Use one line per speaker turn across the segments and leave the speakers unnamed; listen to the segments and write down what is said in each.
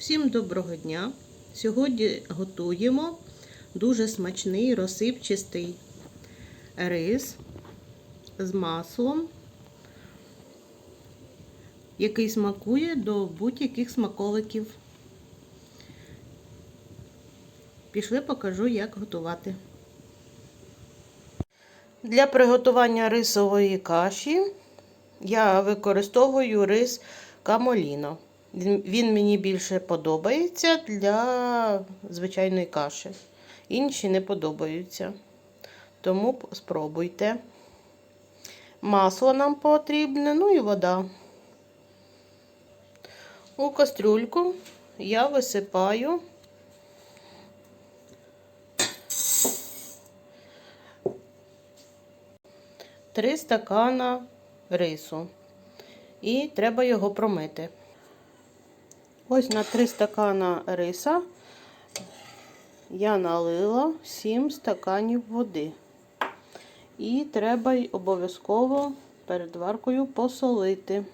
Всім доброго дня! Сьогодні готуємо дуже смачний розсипчастий рис з маслом, який смакує до будь-яких смаколиків. Пішли покажу, як готувати. Для приготування рисової каші я використовую рис камоліно. Він мені більше подобається для звичайної каші. Інші не подобаються. Тому спробуйте. Масло нам потрібне, ну і вода. У кастрюльку я висипаю три стакана рису. І треба його промити. Ось на 3 стакана риса я налила 7 стаканів води. І треба обов'язково перед варкою посолити.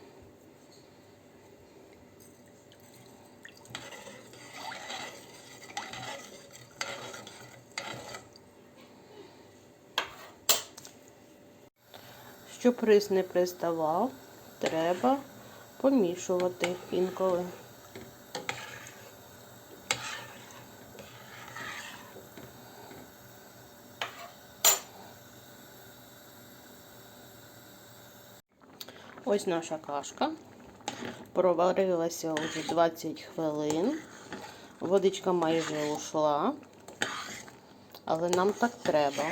Щоб рис не приставав, треба помішувати інколи. Ось наша кашка. Проварилася вже 20 хвилин. Водичка майже ушла, але нам так треба,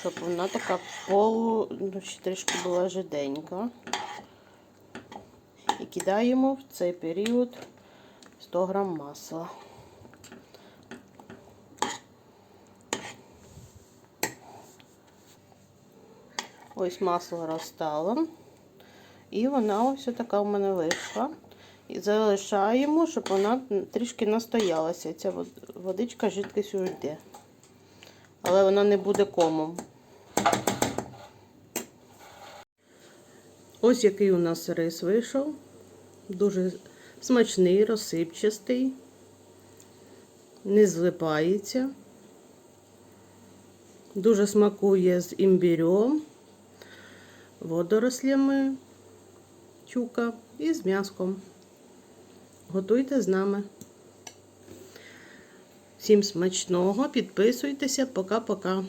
щоб вона така полу, ну, ще трішки була жиденька. І кидаємо в цей період 100 грам масла. Ось масло розстало. І вона ось така в мене вийшла. І залишаємо, щоб вона трішки настоялася. Ця водичка жидкість уйде. Але вона не буде комом. Ось який у нас рис вийшов. Дуже смачний, розсипчастий, не злипається. Дуже смакує з імбірем, водорослями чука і з м'яском. Готуйте з нами. Всім смачного, підписуйтеся, пока-пока.